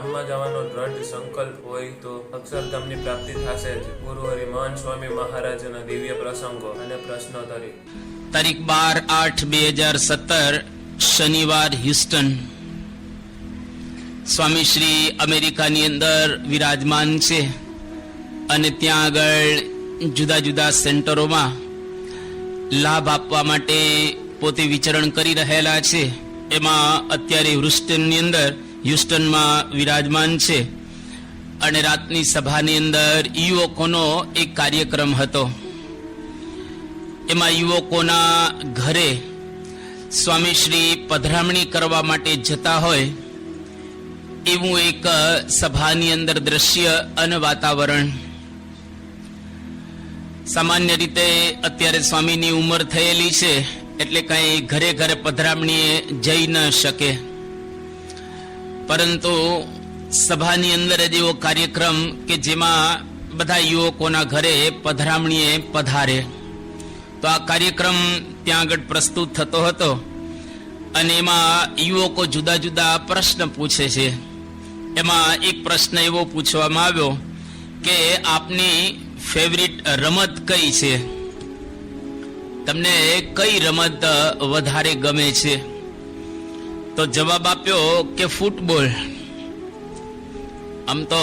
ધામમાં જવાનો દ્રઢ સંકલ્પ હોય તો અક્ષરધામની પ્રાપ્તિ થશે જ. ગુરુ હરિ મહાન સ્વામી મહારાજના દિવ્ય પ્રસંગો અને પ્રશ્નોત્તરી. તારીખ બાર આઠ બે હજાર સત્તર, શનિવાર, હ્યુસ્ટન. સ્વામી શ્રી અમેરિકાની અંદર વિરાજમાન છે અને ત્યાં આગળ જુદા જુદા સેન્ટરોમાં લાભ આપવા માટે પોતે વિચરણ કરી રહેલા છે. એમાં અત્યારે હ્યુસ્ટનની અંદર હ્યુસ્ટનમાં વિરાજમાન છે. અને રાતની સભાની અંદર યુવકોનો એક કાર્યક્રમ હતો. એમાં યુવકોના ઘરે સ્વામી શ્રી પધરામણી કરવા માટે જતા હોય, એવું એક સભાની અંદર દ્રશ્ય અને વાતાવરણ. સામાન્ય રીતે અત્યારે સ્વામીની ઉંમર થયેલી છે, એટલે કઈ ઘરે ઘરે પધરામણીએ જઈ ન શકે. પરંતુ સભાની અંદર જ એવો કાર્યક્રમ કે જેમાં બધા યુવકોના ઘરે પધરામણીએ પધારે. તો આ કાર્યક્રમ ત્યાં આગળ પ્રસ્તુત થતો હતો અને એમાં યુવકો જુદા જુદા પ્રશ્ન પૂછે છે. એમાં એક પ્રશ્ન એવો પૂછવામાં આવ્યો કે આપની ફેવરિટ રમત કઈ છે? તમને કઈ રમત વધારે ગમે છે? તો જવાબ આપ્યો કે ફૂટબોલ. આમ તો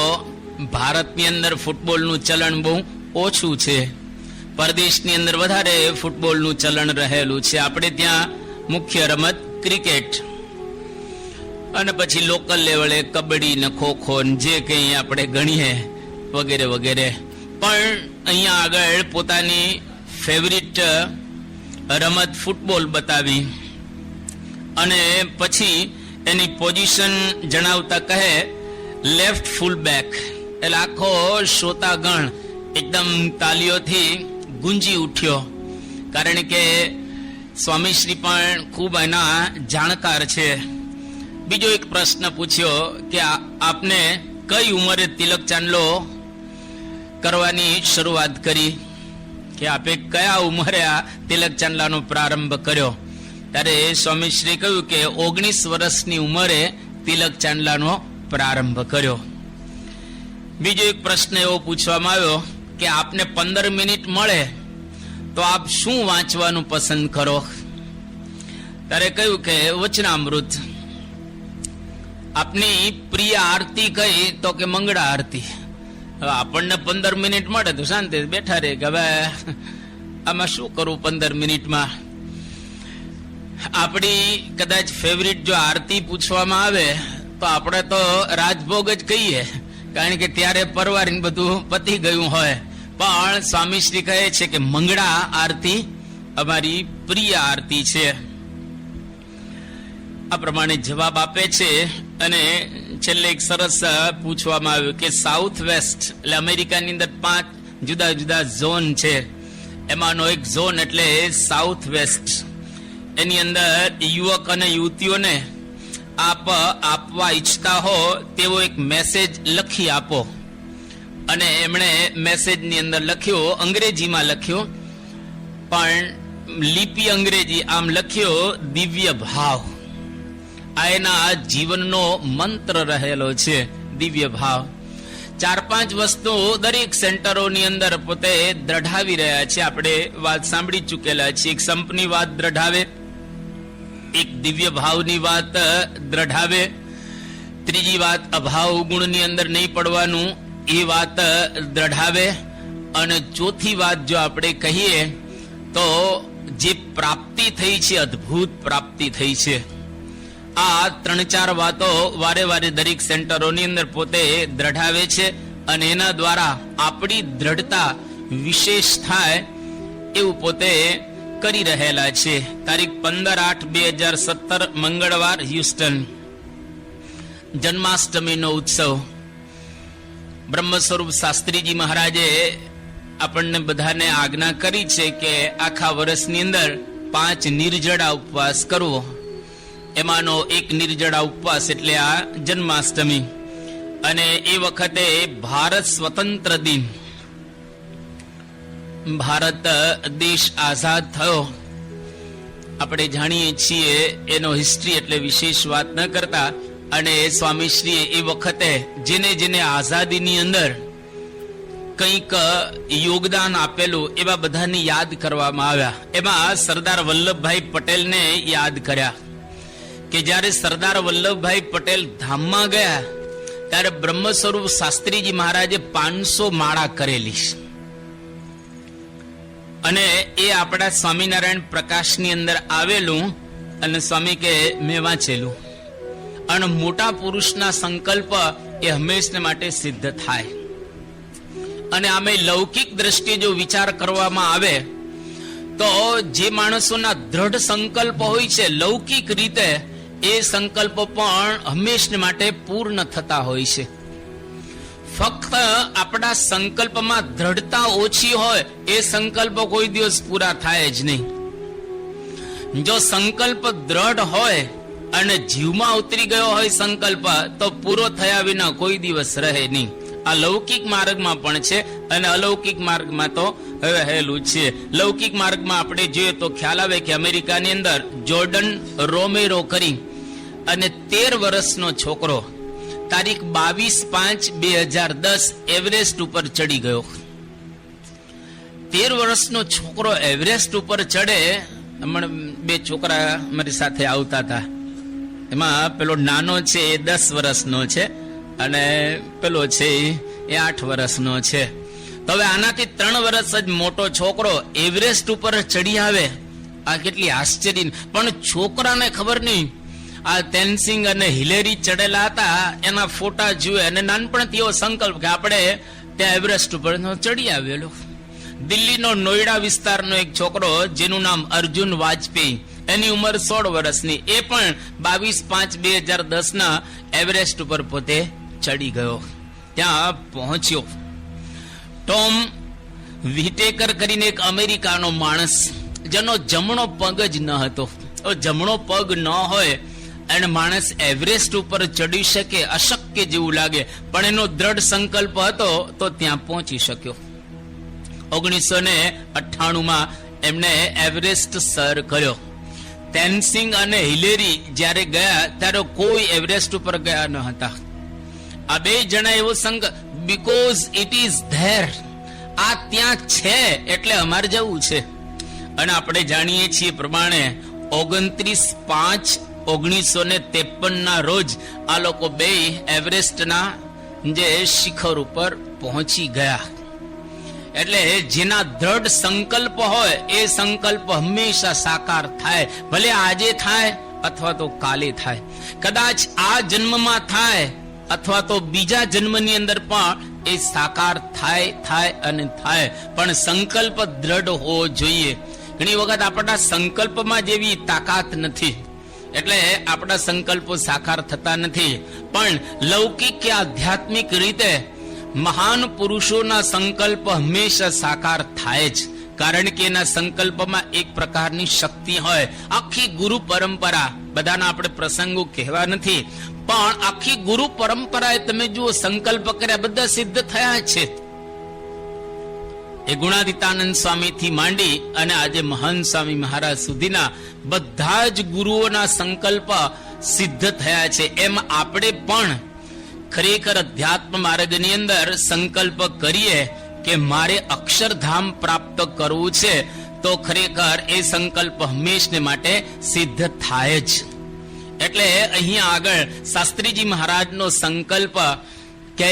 ભારતની અંદર ફૂટબોલનું ચલણ બહુ ઓછું છે. પરદેશની અંદર વધારે ફૂટબોલનું ચલણ રહેલું છે. આપણે ત્યાં મુખ્ય રમત ક્રિકેટ. અને પછી લોકલ લેવલે કબડ્ડી ને ખોખો જે કંઈ આપણે ગણીએ વગેરે વગેરે. પણ અહીંયા આગળ પોતાની ફેવરિટ રમત ફૂટબોલ બતાવી. અને પછી એની પોઝિશન જણાવતા કહે લેફ્ટ ફૂલ બેક એટલે આખો શ્રોતાગણ એકદમ તાલીઓથી ગુંજી ઉઠ્યો. કારણ કે સ્વામીશ્રી પણ ખૂબ એના જાણકાર છે. બીજો એક પ્રશ્ન પૂછ્યો કે આપને કઈ ઉંમરે તિલક ચાંદલો કરવાની શરૂઆત કરી? કે આપે કયા ઉંમરે આ તિલક ચાંદલાનો પ્રારંભ કર્યો? ત્યારે સ્વામીશ્રી કહ્યું કે ઓગણીસ વર્ષની ઉંમરે તિલક ચાંદલાનો પ્રારંભ કર્યો. બીજો એક પ્રશ્ન એવો પૂછવામાં આવ્યો કે આપને પંદર મિનિટ મળે તો આપ શું વાંચવાનું પસંદ કરો? ત્યારે કહ્યું કે વચનામૃત. આપની પ્રિય આરતી કઈ તો કે મંગળા આરતી. હવે આપણને પંદર મિનિટ મળે તો શાંતિ બેઠા રે કે હવે આમાં શું કરવું પંદર મિનિટમાં? આપણી કદાચ ફેવરિટ જો આરતી પૂછવામાં આવે, તો આપણે તો રાજભોગ જ કહીએ. કારણ કે ત્યારે પરવારીને બધું પતી ગયું હોય. પણ સ્વામીશ્રી કહે છે કે મંગળા આરતી અમારી પ્રિય આરતી છે. આ પ્રમાણે જવાબ આપે છે અને છેલ્લે એક સરસ પૂછવામાં આવ્યું કે સાઉથ વેસ્ટ એટલે અમેરિકાની અંદર પાંચ જુદા જુદા ઝોન છે. એમાંનો એક ઝોન એટલે સાઉથ વેસ્ટ એની અંદર યુવક અને યુવતીઓને આપ, આપવા ઈચ્છતા હો તેવો એક મેસેજ લખી આપો. અને એમણે મેસેજની અંદર લખ્યો, અંગ્રેજીમાં લખ્યો, પણ લિપિ અંગ્રેજી આમ લખ્યો, દિવ્ય ભાવ. આ એના જીવનનો મંત્ર રહેલો છે, દિવ્ય ભાવ. ચાર પાંચ વસ્તુ દરેક સેન્ટરોની અંદર પોતે દ્રઢાવી રહ્યા છે. આપણે વાત સાંભળી ચૂકેલા છીએ. એક સંપની વાત દ્રઢાવે એક દિવ્ય ભાવની વાત દ્રઢાવે. ત્રીજી વાત, અભાવ ગુણની અંદર નહીં પડવાનું, એ વાત દ્રઢાવે. અને ચોથી વાત જો આપણે કહીએ, તો જે પ્રાપ્તિ થઈ છે, અદ્ભુત પ્રાપ્તિ થઈ છે. આ ત્રણ ચાર વાતો વારે વારે દરેક સેન્ટરોની અંદર પોતે દ્રઢાવે છે અને એના દ્વારા આપણી દ્રઢતા વિશેષ થાય એવું પોતે કરી રહેલા છે. તારીખ પંદર આઠ બે હજાર સત્તર મંગળવાર હ્યુસ્ટન. જન્માષ્ટમીનો ઉત્સવ. બ્રહ્મ સ્વરૂપ શાસ્ત્રીજી મહારાજે આપણને બધાને આજ્ઞા કરી છે કે આખા વર્ષની અંદર પાંચ નિર્જળા ઉપવાસ કરવો. એમાંનો એક નિર્જળા ઉપવાસ એટલે આ જન્માષ્ટમી. અને એ વખતે ભારત સ્વતંત્ર દિન. ભારત દેશ આઝાદ થયો. આપણે જાણીએ છીએ એનો હિસ્ટ્રી એટલે વિશેષ વાત ન કરતા. અને સ્વામીશ્રીએ એ વખતે જેને જેને આઝાદીની અંદર કંઈક યોગદાન આપેલું એવા બધાને યાદ કરવામાં આવ્યા. એમાં સરદાર વલ્લભભાઈ પટેલને યાદ કર્યા કે જ્યારે સરદાર વલ્લભભાઈ પટેલ ધામમાં ગયા, ત્યારે બ્રહ્મ સ્વરૂપ શાસ્ત્રીજી મહારાજે પાંચસો માળા કરેલી. અને એ આપણા સ્વામિનારાયણ પ્રકાશની અંદર આવેલું અને સ્વામી કે મેં વાંચેલું. અને મોટા પુરુષના સંકલ્પ એ હંમેશને માટે સિદ્ધ થાય. અને આમે લૌકિક દ્રષ્ટિએ જો વિચાર કરવામાં આવે, તો જે માણસોના દ્રઢ સંકલ્પ હોય છે, લૌકિક રીતે એ સંકલ્પ પણ હંમેશને માટે પૂર્ણ થતા હોય છે. ફક્ત આપણા સંકલ્પમાં દ્રઢતા ઓછી હોય એ સંકલ્પ કોઈ દિવસ પૂરા થાય જ નહીં. જો સંકલ્પ દ્રઢ હોય અને જીવમાં ઉતરી ગયો હોય સંકલ્પ, તો પૂરો થયા વિના કોઈ દિવસ રહે નહીં. આ લૌકિક માર્ગમાં પણ છે અને અલૌકિક માર્ગમાં તો રહેલું છે. લૌકિક માર્ગમાં આપણે જોઈએ તો ખ્યાલ આવે કે અમેરિકાની અંદર જોર્ડન રોમેરો કરી અને તેર વર્ષનો છોકરો તારીખ બાવીસ પાંચ બે હજાર દસ એવરેસ્ટ ઉપર ચડી ગયો. તેર વર્ષનો છોકરો એવરેસ્ટ ઉપર ચડે, હમણાં બે છોકરા મારી સાથે આવતા હતા. એમાં પેલો નાનો છે એ દસ વર્ષનો છે અને પેલો છે એ આઠ વર્ષનો છે. તો હવે આનાથી ત્રણ વર્ષ જ મોટો છોકરો એવરેસ્ટ ઉપર ચડી આવે. આ કેટલી આશ્ચર્ય. પણ છોકરાને ખબર નહીં આ તેનસિંગ અને હિલેરી ચડેલા હતા, એના ફોટા જુએ અને નાનપણથી એવો સંકલ્પ કે આપણે ત્યાં એવરેસ્ટ ઉપર ચડી આવેલો. દિલ્હીનો નોઈડા વિસ્તારનો એક છોકરો જેનું નામ અર્જુન વાજપેયી, એની ઉંમર સોળ વર્ષની, એ પણ બાવીસ પાંચ બે હજાર દસના એવરેસ્ટ ઉપર પોતે ચડી ગયો. ત્યાં પહોંચ્યો. ટોમ વિટેકર કરીને એક અમેરિકાનો માણસ, જેનો જમણો પગ જ ન હતો. જમણો પગ ન હોય અને માણસ એવરેસ્ટ ઉપર ચડી શકે, અશક્ય જેવું લાગે. પણ એનો દ્રઢ સંકલ્પ હતો તો ત્યાં પહોંચી શક્યો. ઓગણીસો ને અઠ્ઠાણુંમાં એમને એવરેસ્ટ સર કર્યો. તેનસિંગ અને હિલેરી જ્યારે ગયા, ત્યારે કોઈ એવરેસ્ટ ઉપર ગયા ન હતા. આ બે જણા એવો સંગ બીકોઝ ઇટ ઇઝ ધેર આ ત્યાં છે એટલે અમારે જવું છે. અને આપણે જાણીએ છીએ પ્રમાણે ઓગણત્રીસ પાંચ ઓગણીસો ને ત્રેપન ના રોજ આ લોકો બે એવરેસ્ટના જે શિખર ઉપર પહોંચી ગયા. એટલે જેના દ્રઢ સંકલ્પ હોય, એ સંકલ્પ હંમેશા સાકાર થાય. ભલે આજે થાય અથવા તો કાલે થાય. કદાચ આ જન્મમાં થાય અથવા તો બીજા જન્મની અંદર પણ એ સાકાર થાય થાય અને થાય. પણ સંકલ્પ દ્રઢ હોવો જોઈએ. ઘણી વખત આપણા સંકલ્પમાં જેવી તાકાત નથી. એટલે આપણા સંકલ્પો સાકાર થતા નથી. પણ લૌકિક કે આધ્યાત્મિક રીતે મહાન પુરુષોના સંકલ્પ હંમેશા સાકાર થાય જ. કારણ કે એના સંકલ્પમાં એક પ્રકારની શક્તિ હોય. આખી ગુરુ પરંપરા, બધાના આપણે પ્રસંગો કહેવા નથી. પણ આખી ગુરુ પરંપરાએ તમે જુઓ, સંકલ્પ કર્યા બધા સિદ્ધ થયા છે. એ ગુણાદિતાનંદ સ્વામીથી માંડી અને આજે મહાન સ્વામી મહારાજ સુધીના બધા જ ગુરુઓના સંકલ્પ સિદ્ધ થયા છે. એમ આપણે પણ ખરેખર અધ્યાત્મ માર્ગની અંદર સંકલ્પ કરીએ કે મારે અક્ષરધામ પ્રાપ્ત કરવું છે, તો ખરેખર એ સંકલ્પ હંમેશને માટે સિદ્ધ થાય જ. એટલે અહીંયા આગળ શાસ્ત્રીજી મહારાજનો સંકલ્પ કે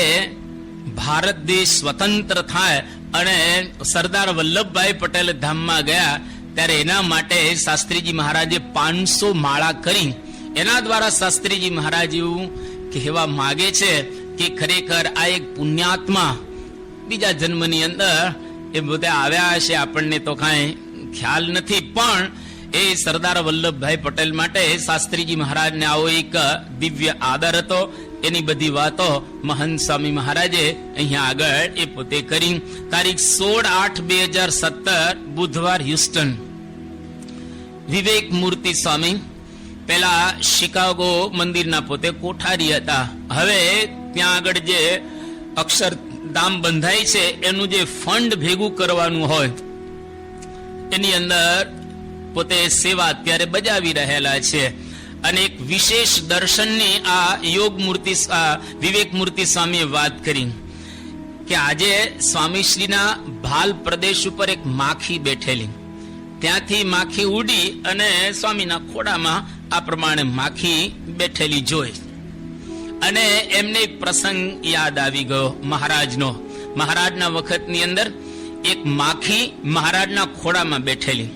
ભારત દેશ સ્વતંત્ર થાય અને સરદાર વલ્લભભાઈ પટેલ ધામમાં ગયા, ત્યારે એના માટે શાસ્ત્રીજી મહારાજે પાંચસો માળા કરી. એના દ્વારા શાસ્ત્રીજી મહારાજ એવું કહેવા માગે છે કે ખરેખર આ એક પુણ્યાત્મા બીજા જન્મની અંદર એ બધા આવ્યા હશે, આપણને તો કાંઈ ખ્યાલ નથી. પણ એ સરદાર વલ્લભભાઈ પટેલ માટે શાસ્ત્રીજી મહારાજને આવો એક દિવ્ય આદર હતો. એની બધી વાતો મહંત સ્વામી મહારાજે અહીંયા આગળ એ પોતે કરી. તારીખ સોળ આઠ બે હજાર સત્તર, બુધવાર હ્યુસ્ટન. વિવેક મૂર્તિ સ્વામી પેલા શિકાગો મંદિરના પોતે કોઠારી હતા. હવે ત્યાં આગળ જે અક્ષરધામ બંધાય છે, એનું જે ફંડ ભેગું કરવાનું હોય, એની અંદર પોતે સેવા અત્યારે બજાવી રહેલા છે. અને એક વિશેષ દર્શનની આ યોગ મૂર્તિ વિવેક મૂર્તિ સ્વામીએ વાત કરી કે આજે સ્વામીશ્રીના ભાલ પ્રદેશ ઉપર એક માખી બેઠેલી. ત્યાંથી માખી ઉડી અને સ્વામીના ખોડામાં આ પ્રમાણે માખી બેઠેલી જોઈ. અને એમને એક પ્રસંગ યાદ આવી ગયો મહારાજનો. મહારાજના વખતની અંદર એક માખી મહારાજના ખોડામાં બેઠેલી.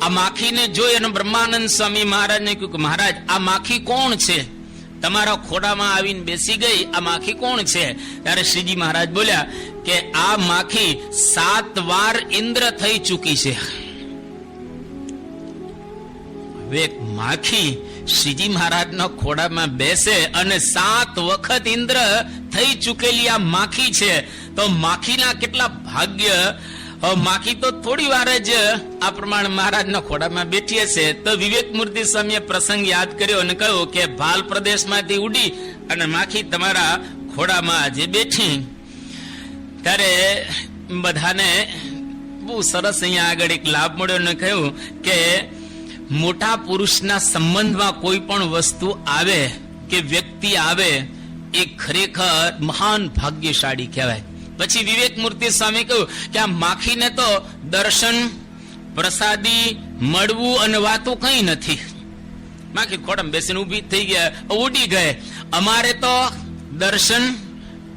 આ માખીને જોઈ અને બ્રહ્માનંદ સ્વામી મહારાજને કહ્યું કે મહારાજ, આ માખી કોણ છે? તમારા ખોડામાં આવીને બેસી ગઈ, આ માખી કોણ છે? ત્યારે શ્રીજી મહારાજ બોલ્યા કે આ માખી સાત વાર ઇન્દ્ર થઈ ચૂકી છે. હવે માખી શ્રીજી મહારાજના ખોડામાં બેસે અને સાત વખત ઇન્દ્ર થઈ ચૂકેલી આ માખી છે. તો માખીના કેટલા ભાગ્ય માખી તો થોડી વાર જ આ પ્રમાણે મહારાજના ખોડામાં બેઠી હશે. તો વિવેક મૂર્તિ સ્વામીએ પ્રસંગ યાદ કર્યો અને કહ્યું કે ભાલ પ્રદેશમાંથી ઉડી અને માખી તમારા ખોડામાં આજે બેઠી. ત્યારે બધાને બહુ સરસ અહીંયા આગળ એક લાભ મળ્યો અને કહ્યું કે મોટા પુરુષના સંબંધમાં કોઈ પણ વસ્તુ આવે કે વ્યક્તિ આવે, એ ખરેખર મહાન ભાગ્યશાળી કહેવાય. પછી વિવેક મૂર્તિ સ્વામી કહ્યું કે આ માખીને તો દર્શન, પ્રસાદી, મળવું અને વાતું કઈ નથી. માખી ખોટમ બેસીને ઊભી થઈ ગયા, ઉડી ગયે અમારે તો દર્શન,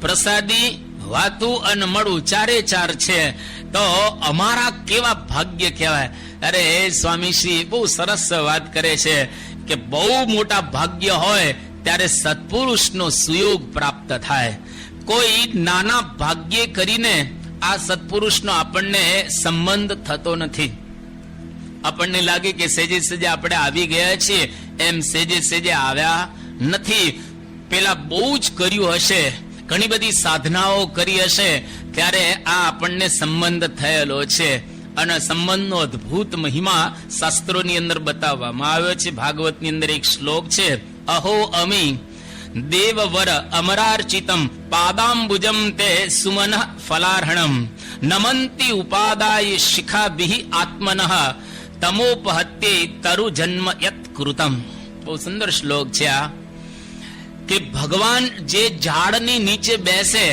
પ્રસાદી, વાતું અને મળવું ચારે ચાર છે. તો અમારા કેવા ભાગ્ય કહેવાય? અરે સ્વામીશ્રી બહુ સરસ વાત કરે છે કે બહુ મોટા ભાગ્ય હોય ત્યારે સત્પુરુષનો સુયોગ પ્રાપ્ત થાય. કોઈ નાના ભાગ્ય કરીને આ સત્પુરુષનો આપણને સંબંધ થતો નથી. આપણને લાગે કે સેજે સેજે આપણે આવી ગયા છીએ, એમ સેજે સેજે આવ્યા નથી. પેલા બહુ જ કર્યું હશે, ઘણી બધી સાધનાઓ કરી હશે, ત્યારે આ આપણને સંબંધ થયેલો છે. અને સંબંધનો અદ્ભુત મહિમા શાસ્ત્રોની અંદર બતાવવામાં આવ્યો છે, ભાગવતની અંદર એક શ્લોક છે, અહો અમી દેવવર અમરાર્ચિતમ પાદાંબુજમ તે સુમન ફલાર્હણમ નમંતી ઉપાદાય શિખાભિ આત્મન તમોપહત્યે તરુ જન્મ યત કૃતમ બહુ સુંદર શ્લોક છે આ કે ભગવાન જે ઝાડની નીચે બેસે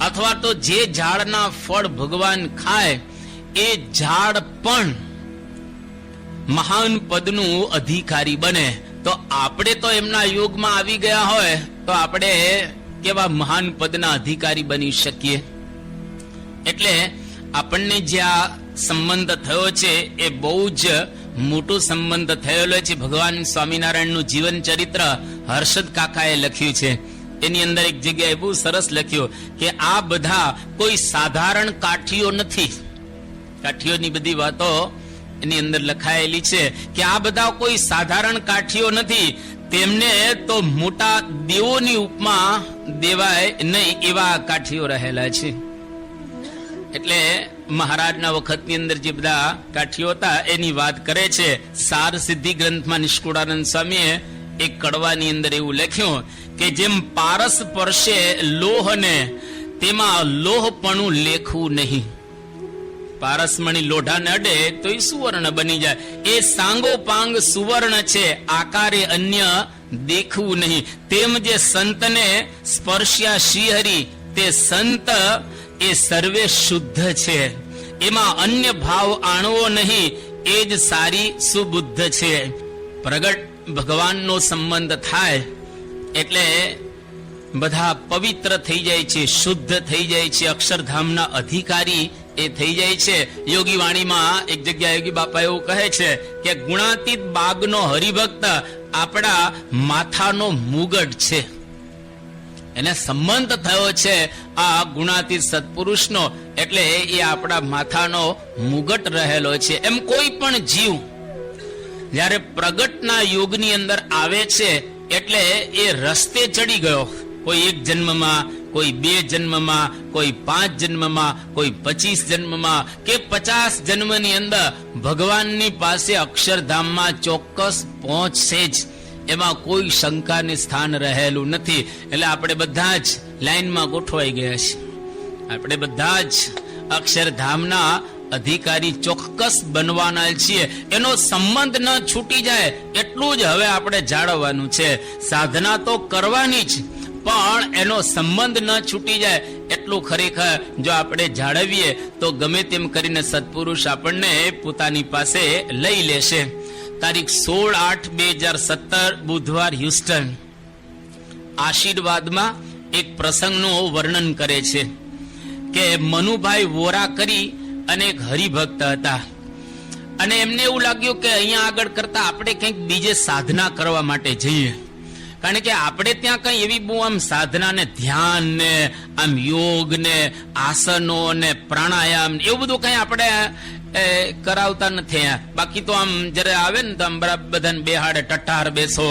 અથવા તો જે ઝાડના ફળ ભગવાન ખાય એ ઝાડ પણ મહાન પદનું અધિકારી બને તો આપણે તો એમના યુગમાં આવી ગયા હોય, તો આપણે કેવા મહાન પદના અધિકારી બની શકીએ? એટલે આપણને જે આ સંબંધ થયો છે, એ બહુ જ મોટો સંબંધ થયેલો છે. ભગવાન સ્વામિનારાયણનું જીવન ચરિત્ર હર્ષદ કાકાએ લખ્યું છે. એની અંદર એક જગ્યાએ બહુ સરસ લખ્યું કે આ બધા કોઈ સાધારણ કાઠીઓ નથી. કાઠીઓની બધી વાતો એની અંદર લખાયેલી છે કે આ બધા કોઈ સાધારણ કાઠીઓ નથી. તેમને તો મોટા દેવોની ઉપમા દેવાય નહીં એવા કાઠીઓ રહેલા છે. એટલે મહારાજના વખતની અંદર જે બધા કાઠીઓ હતા, એની વાત કરે છે. સાર સિદ્ધિ ગ્રંથમાં નિષ્કુળાનંદ સ્વામીએ એક કડવાની અંદર એવું લખ્યું કે જેમ પારસ પરશે લોહને, તેમાં લોહપણું લેખવું નહીં. પારસમણી લોઢાને અડે તો એ સુવર્ણ બની જાય. એ સાંગો પાંગ સુવર્ણ છે, આકારે અન્ય દેખવું નહીં. તેમ જે સંતને સ્પર્શ્યા શ્રીહરિ, તે સંત એ સર્વે શુદ્ધ છે. એમાં અન્ય ભાવ આણવો નહીં, એ જ સારી સુબુદ્ધ છે. પ્રગટ ભગવાનનો સંબંધ થાય, એટલે બધા પવિત્ર થઈ જાય છે, શુદ્ધ થઈ જાય છે. અક્ષરધામના અધિકારી એ થઈ જાય છે. યોગી વાણીમાં એક જગ્યા યોગી બાપા એવું કહે છે કે ગુણાતીત બાગનો હરિભક્ત આપણા માથાનો મુગટ છે. એને સંબંધ થયો છે આ ગુણાતીત સત્પુરુષનો એટલે એ આપણા માથાનો મુગટ રહેલો છે. એમ કોઈ પણ જીવ જ્યારે પ્રગટના યોગની અંદર આવે છે એટલે એ રસ્તે ચડી ગયો. કોઈ એક જન્મમાં કોઈ બે જન્મમાં, કોઈ પાંચ જન્મમાં, કોઈ પચીસ જન્મમાં કે પચાસ જન્મની અંદર ભગવાનની પાસે અક્ષરધામમાં ચોક્કસ પહોંચશે જ. એમાં કોઈ શંકાને સ્થાન રહેલું નથી. એટલે આપણે બધા જ લાઈનમાં ગોઠવાઈ ગયા છે. આપણે બધા જ અક્ષરધામના અધિકારી ચોક્કસ બનવાના છીએ. એનો સંબંધ ન છૂટી જાય એટલું જ હવે આપણે જાળવવાનું છે. સાધના તો કરવાની જ. પણ એનો સંબંધ ન છૂટી જાય એટલું ખરેખર જો આપણે જાળવીએ, તો ગમે તેમ કરીને સત્પુરુષ આપણને પોતાની પાસે લઈ લેશે. તારીખ સોળ આઠ બે હજાર સત્તર, બુધવાર હ્યુસ્ટન. આશીર્વાદમાં એક પ્રસંગનું વર્ણન કરે છે કે મનુભાઈ વોરા કરી અને એક હરિભક્ત હતા. અને એમને એવું લાગ્યું કે અહીંયા આગળ કરતા આપણે કંઈક બીજે સાધના કરવા માટે જઈએ. કારણ કે આપણે ત્યાં કઈ એવી બહુ આમ સાધના ને ધ્યાન ને આમ યોગ ને આસનો ને પ્રાણાયામ એવું બધું કઈ આપણે કરાવતા નથી. બાકી તો આમ જ્યારે આવે ને તો આમ બરાબર બધાને બેહાડે ટટ્ટાર બેસો,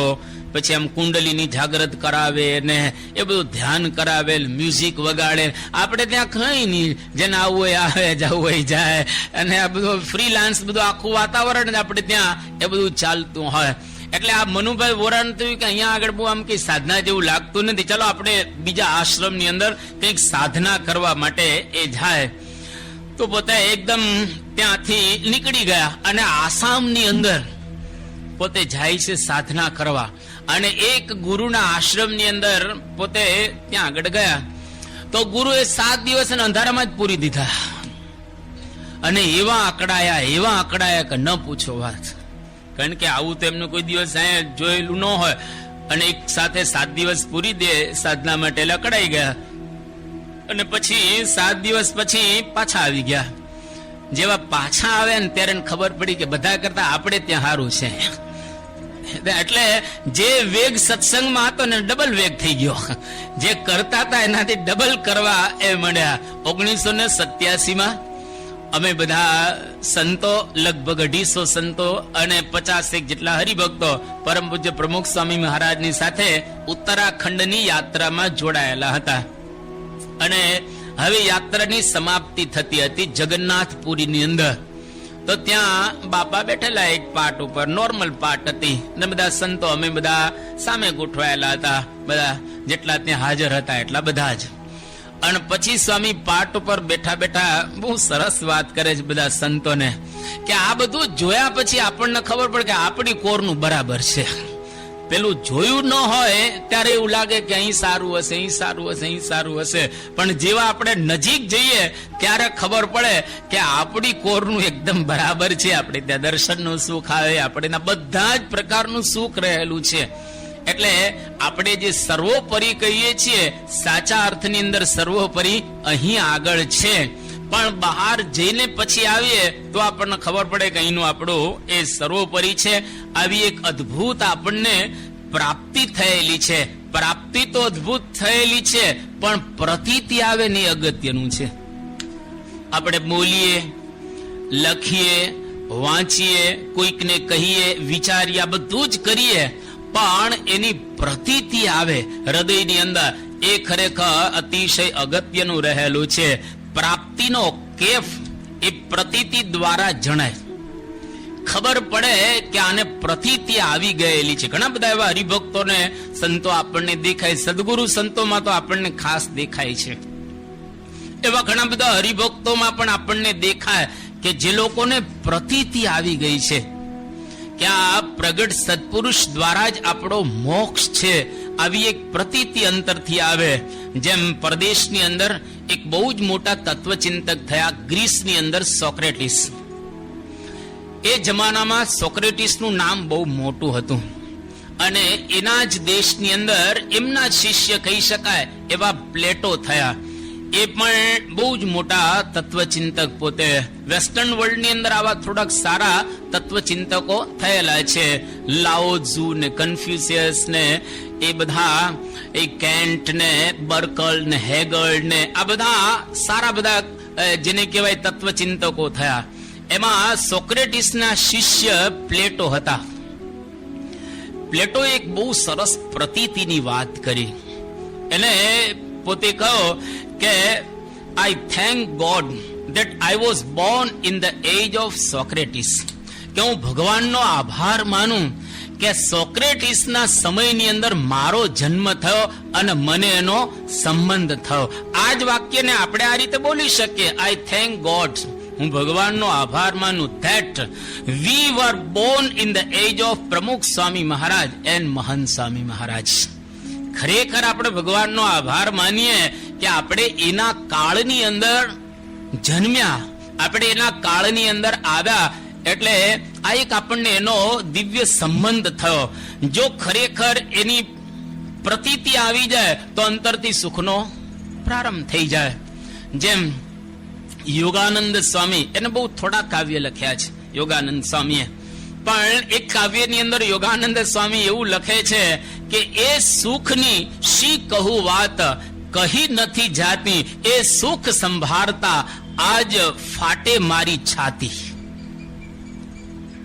પછી આમ કુંડલીની જાગૃત કરાવે ને એ બધું ધ્યાન કરાવે મ્યુઝિક વગાડે આપણે ત્યાં કઈ નહીં. જેને આવવું હોય, આવે, જવું હોય, જાય. અને આ બધું ફ્રીલાન્સ, બધું આખું વાતાવરણ આપણે ત્યાં એ બધું ચાલતું હોય. એટલે આ મનુભાઈ વોરાન થયું કે અહીંયા આગળ બહુ આમ કઈ સાધના જેવું લાગતું નથી. ચાલો આપણે બીજા આશ્રમની અંદર કંઈક સાધના કરવા માટે એ જાય. તો પોતે એકદમ ત્યાંથી નીકળી ગયા અને આસામની અંદર પોતે જાય છે સાધના કરવા. અને એક ગુરુના આશ્રમની અંદર પોતે ત્યાં આગળ ગયા. તો ગુરુએ સાત દિવસ અંધારામાં જ પૂરી દીધા. અને એવા આકડાયા એવા આકડાયા કે ન પૂછો વાત. કારણ કે આવું તો એમનું કોઈ દિવસ અહીંયા જોયેલું ન હોય. અને એક સાથે સાત દિવસ પૂરી દે, સાધના માટે લકડાઈ ગયા. અને પછી સાત દિવસ પછી પાછા આવી ગયા. જેવા પાછા આવ્યા ને ત્યારે ખબર પડી કે બધા કરતા આપણે ત્યાં સારું છે. એટલે જે વેગ સત્સંગમાં હતો ને ડબલ વેગ થઈ ગયો. જે કરતા હતા એનાથી ડબલ કરવા એ મળ્યા. ઓગણીસો ને સત્યાસી અમે બધા સંતો, લગભગ અઢીસો સંતો અને પચાસેક જેટલા હરિભક્તો પરમ પૂજ્ય પ્રમુખ સ્વામી મહારાજની સાથે ઉત્તરાખંડની યાત્રામાં જોડાયેલા હતા. અને હવે યાત્રાની સમાપ્તિ થતી હતી જગન્નાથપુરીની અંદર. તો ત્યાં બાપા બેઠેલા એક પાટ ઉપર, નોર્મલ પાટ હતી. ને બધા સંતો અમે બધા સામે ગોઠવાયેલા હતા. બધા જેટલા ત્યાં હાજર હતા એટલા બધા જ. અને પછી સ્વામી પાટ ઉપર બેઠા બેઠા બહુ સરસ વાત કરે છે બધા સંતોને, કે આ બધું જોયા પછી આપણને ખબર પડે કે આપણી કોરનું બરાબર છે. પેલું જોયું ન હોય ત્યારે એવું લાગે કે અહીં સારું હશે, અહીં સારું હશે, અહીં સારું હશે. પણ જેવા આપણે નજીક જઈએ ત્યારે ખબર પડે કે આપણી કોરનું એકદમ બરાબર છે. આપણે ત્યાં દર્શનનું સુખ આવે, આપણે બધા જ પ્રકારનું સુખ રહેલું છે. એટલે આપણે જે સર્વોપરી કહીએ છીએ, સાચા અર્થની અંદર સર્વોપરી અહીં આગળ છે. પણ બહાર જઈને પછી આવીએ તો આપણને ખબર પડે કે અહીંનું આપણું એ સર્વોપરી છે. આવી એક અદ્ભુત આપણને પ્રાપ્તિ થયેલી છે. પ્રાપ્તિ તો અદ્ભુત થયેલી છે, પણ પ્રતીતિ આવે ને અગત્યનું છે. આપણે બોલીએ, લખીએ, વાંચીએ, કોઈકને કહીએ, વિચારીએ બધું જ કરીએ પણ એની પ્રતીતિ આવે. હૃદયની અંદર એ ખરેખર અતિશય અગત્યનું રહેલું છે. પ્રાપ્તિનો કેફ એ પ્રતીતિ દ્વારા જણાય. ખબર પડે કે આને પ્રતીતિ આવી ગયેલી છે. ઘણા બધા એવા હરિભક્તોને સંતો આપણને દેખાય સદગુરુ સંતોમાં તો આપણને ખાસ દેખાય છે. એવા ઘણા બધા હરિભક્તોમાં પણ આપણને દેખાય કે જે લોકોને પ્રતીતિ આવી ગઈ છે. કે આ પ્રગટ સત્પુરુષ દ્વારા જ આપણો મોક્ષ છે. આવી એક પ્રતીતિ અંતરથી આવે. જેમ પરદેશની અંદર એક બહુ જ મોટા તત્વચિંતક થયા ગ્રીસની અંદર સોક્રેટિસ. એ જમાનામાં સોક્રેટિસનું નામ બહુ મોટું હતું. અને એના જ દેશની અંદર એમના શિષ્ય કહી શકાય એવા પ્લેટો થયા. એ પણ બહુ જ મોટા તત્વચિંતક પોતે. વેસ્ટર્ન વર્લ્ડની અંદર આવા થોડાક સારા તત્વચિંતકો થયેલા છે. લાઓઝુ ને કન્ફ્યુસિયસ ને, એ બધા, એ કેન્ટ ને બર્કલ ને હેગર્ડ ને, આ બધા સારા બધા જેને કહેવાય તત્વચિંતકો થયા. એમાં સોક્રેટિસના શિષ્ય પ્લેટો હતા. પ્લેટો એક બહુ સરસ પ્રતીતિની વાત કરી. એને પોતે કહો કે I thank God that I was born in the age of Socrates કે હું ભગવાનનો આભાર માનું કે સોક્રેટિસના સમયની અંદર મારો જન્મ થયો અને મને એનો સંબંધ થયો. આ જ વાક્યને આપણે આ રીતે બોલી શકીએ. આઈ થેન્ક ગોડ હું ભગવાનનો આભાર માનું that we were born in the age of Pramukh Swami Maharaj and મહંત સ્વામી મહારાજ. ખરેખર આપણે ભગવાનનો આભાર માનીએ કે આપણે એના કાળની અંદર જન્મ્યા. આપણે એના કાળની અંદર આવ્યા. એટલે આ એક આપણને એનો દિવ્ય સંબંધ થયો. જો ખરેખર એની પ્રતીતિ આવી જાય, તો અંતરથી સુખનો પ્રારંભ થઈ જાય. જેમ યોગાનંદ સ્વામી, એને બહુ થોડા કાવ્ય લખ્યા છે યોગાનંદ સ્વામીએ. પણ એક કાવ્યની અંદર યોગાનંદ સ્વામી એવું લખે છે કે એ સુખની શી કહું વાત કહી નથી જાતી, એ સુખ સંભાળતા આજ ફાટે મારી છાતી.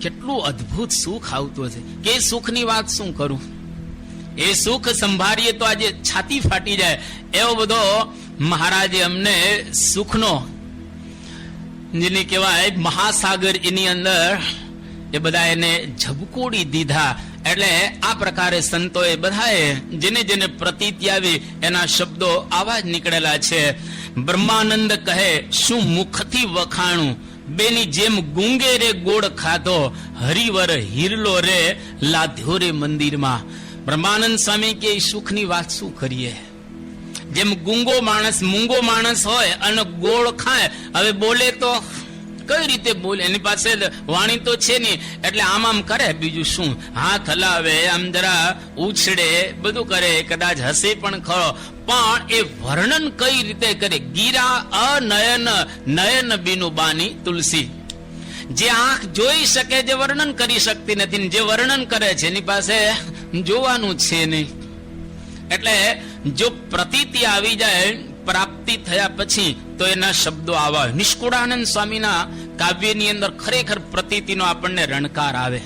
કેટલું અદ્ભુત સુખ આવતું છે કે સુખની વાત શું કરું? એ સુખ સંભાળીએ તો આજે છાતી ફાટી જાય. એવો બધો મહારાજે અમને સુખનો જેને કહેવાય મહાસાગર એની અંદર એ બધા એને ઝબકોડી દીધા. એટલે આ પ્રકારે સંતોએ બધાએ જેને જેને પ્રતીતિ આવી એના શબ્દો આવા જ નીકળેલા છે. બ્રહ્માનંદ કહે, શું મુખથી વખાણું? બેની જેમ ગુંગે રે ગોળ ખાધો, હરિવર હિરલો રે લાધ્યો રે મંદિરમાં. બ્રહ્માનંદ સ્વામી કે, સુખની વાત શું કરીએ? જેમ ગુંગો માણસ મૂંગો માણસ હોય અને ગોળ ખાય, હવે બોલે તો કઈ રીતે બોલે? એની પાસે વાણી તો છે નહીં. એટલે આમ આમ કરે, બીજું શું? હાથ હલાવે આમ જરા ઉછળે, બધું કરે, કદાચ હસે પણ ખરો. પણ એ વર્ણન કઈ રીતે કરે? ગીરા અનયન, નયન બીનું બાની તુલસી. જે આંખ જોઈ શકે, જે વર્ણન કરી શકતી નથી જે વર્ણન કરે છે, એની પાસે જોવાનું છે નહીં. એટલે જો પ્રતીતિ આવી જાય, પ્રાપ્તિ થયા પછી તો એના શબ્દો આવા. નિષ્કુળાનંદ સ્વામીના કાવ્યની અંદર ખરેખર પ્રતીતિનો આપણને રણકાર આવે.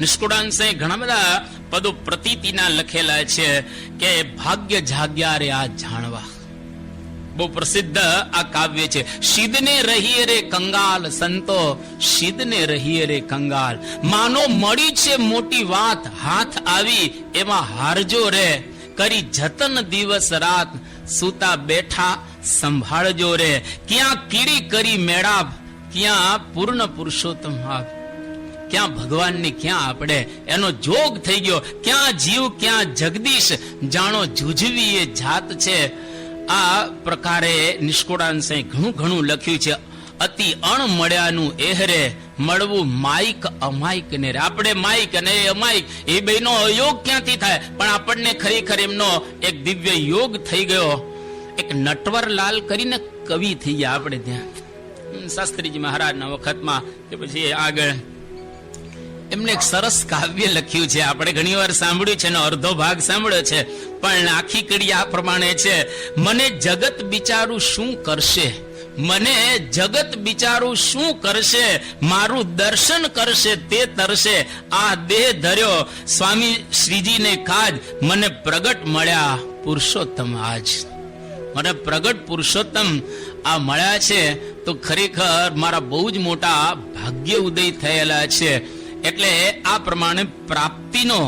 નિષ્કુળાનંદ સ્વામી ઘણા બધા પદો પ્રતીતિના લખેલા છે કે ભાગ્ય જાગ્યા રે આ જાણવા. બહુ પ્રસિદ્ધ આ કાવ્ય છે. શિદને રહીએ રે કંગાલ સંતો, શિદને રહીએ રે કંગાલ. માનો મળી છે મોટી વાત, હાથ આવી, એમાં હારજો રે. કરી જતન દિવસ રાત, સુતા બેઠા સંભાળજો રે. ક્યાં કીડી કરી મેળાપ ક્યાં પૂર્ણ પુરુષોત્તમ આપ ક્યાં ભગવાનની ક્યાં આપણે? એનો જોગ થઈ ગયો. ક્યાં જીવ, ક્યાં જગદીશ? જાણો જુજવી એ જાત છે. આ પ્રકારે નિષ્કુળાંશે ઘણું ઘણું લખ્યું છે. અતિ અણ મળ્યાનું એહરે, મળવું માઇક અમાઇક ને. આપણે માઇક અને અમાઇક એ બેનો અયોગ ક્યાંથી થાય? પણ આપણને ખરેખર એમનો એક દિવ્ય યોગ થઈ ગયો. એક નટવરલાલ કરીને કવિ થઈ ગયા આપણે ત્યાં. શાસ્ત્રીજી મહારાજના વખતમાં કે પછી આગળ. એમને એક સરસ કાવ્ય લખ્યું છે. આપણે ઘણી વાર સાંભળ્યું છે અડધો ભાગ સાંભળ્યો છે. પણ આખી કડી આ પ્રમાણે છે. મને જગત બિચારું શું કરશે? મને જગત બિચારું શું કરશે? મારું દર્શન કરશે, તે તરશે. આ દેહ ધર્યો. સ્વામી શ્રીજીને કાજ મને પ્રગટ મળ્યા પુરુષોત્તમ આજ. મને પ્રગટ પુરુષોત્તમ આ મળ્યા છે, તો ખરેખર મારા બહુ જ મોટા ભાગ્ય ઉદય થયેલા છે. એટલે આ પ્રમાણે પ્રાપ્તિનો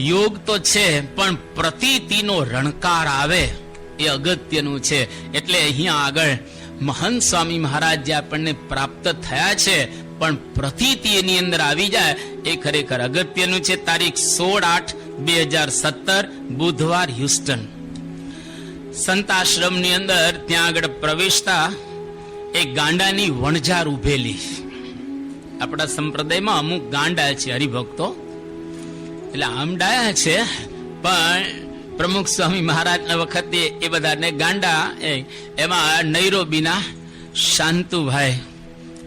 યોગ તો છે, પણ પ્રતીતિનો રણકાર આવે એ અગત્યનું છે. એટલે અહીંયા આગળ મહંત સ્વામી મહારાજ જે આપણને પ્રાપ્ત થયા છે, પણ પ્રતીતિ એની અંદર આવી જાય એ ખરેખર અગત્યનું છે. તારીખ સોળ આઠ બે હજાર સત્તર, બુધવાર, હ્યુસ્ટન. સંતાશ્રમની અંદર ત્યાં આગળ પ્રવેશતા એક ગાંડાની વણઝાર ઉભેલી. આપણા સંપ્રદાયમાં અમુક ગાંડા છે, હરિભક્તો. એટલે આમ ડાયા છે, પણ પ્રમુખ સ્વામી મહારાજના વખતે એ બધાને ગાંડા, એ, એમાં નૈરોબીના શાંતુભાઈ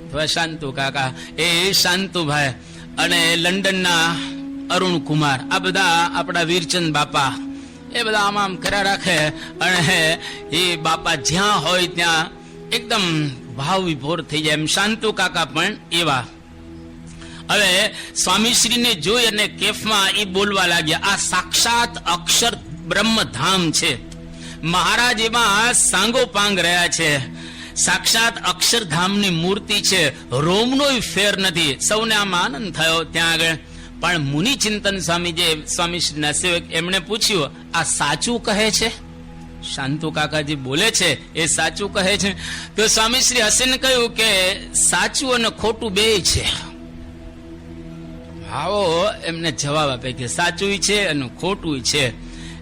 અથવા શાંતુ કાકા, એ શાંતુભાઈ અને લંડનના અરુણ કુમાર આ બધા આપણા વીરચંદ બાપા એ બધા આમ આમ કર્યા રાખે અને એ બાપા જ્યાં હોય ત્યાં એકદમ ભાવ વિભોર થઈ જાય. એમ શાંતુ કાકા પણ એવા. હવે સ્વામીશ્રીને જોઈ અને કેફમાં એ બોલવા લાગ્યા, આ સાક્ષાત અક્ષર બ્રહ્મધામ છે. મહારાજ એમાં સાંગો પાંગ રહ્યા છે. સાક્ષાત અક્ષરધામની મૂર્તિ છે. રોમનોય ફેર નથી. સૌને આમ આનંદ થયો ત્યાં આગળ. પણ મુનિ ચિંતન સ્વામી જે સ્વામીશ્રીના સેવક એમણે પૂછ્યું, આ સાચું કહે છે? શાંતુ કાકાજી બોલે છે, એ સાચું કહે છે. તો સ્વામી શ્રી હસીન કહ્યું કે, સાચું અને ખોટું બે છે. આવો એમને જવાબ આપે કે, સાચું છે અને ખોટું છે.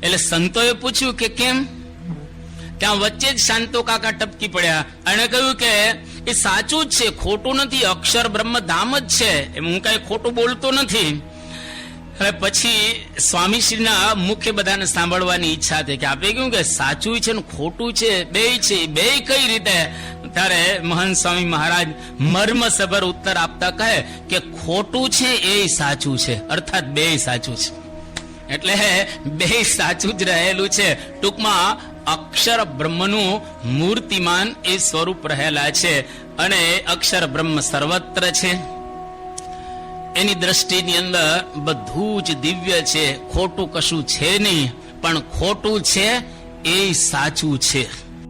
એટલે સંતોએ પૂછ્યું કે, કેમ? ત્યાં વચ્ચે જ શાંતો કાકા ટપકી પડ્યા અને કહ્યું કે એ સાચું જ છે, ખોટું નથી, અક્ષર બ્રહ્મ ધામ જ છે. એમ હું કઈ ખોટું બોલતો નથી. હવે પછી સ્વામીશ્રીના મુખ્ય બધાને સાંભળવાની ઈચ્છા થઈ કે આપણે કહ્યું કે સાચું છે ને ખોટું છે, બે છે, બે કઈ રીતે? ત્યારે મહંત સ્વામી મહારાજ મર્મસભર ઉત્તર આપતા કહે કે ખોટું છે એ સાચું છે. અર્થાત બે સાચું છે. એટલે બે સાચું જ રહેલું છે. ટૂંકમાં અક્ષર બ્રહ્મનું મૂર્તિમાન એ સ્વરૂપ રહેલા છે અને અક્ષર બ્રહ્મ સર્વત્ર છે. એની દ્રષ્ટિની અંદર બધું જ દિવ્ય છે. ખોટું કશું છે નહીં, પણ ખોટું છે એ સાચું છે.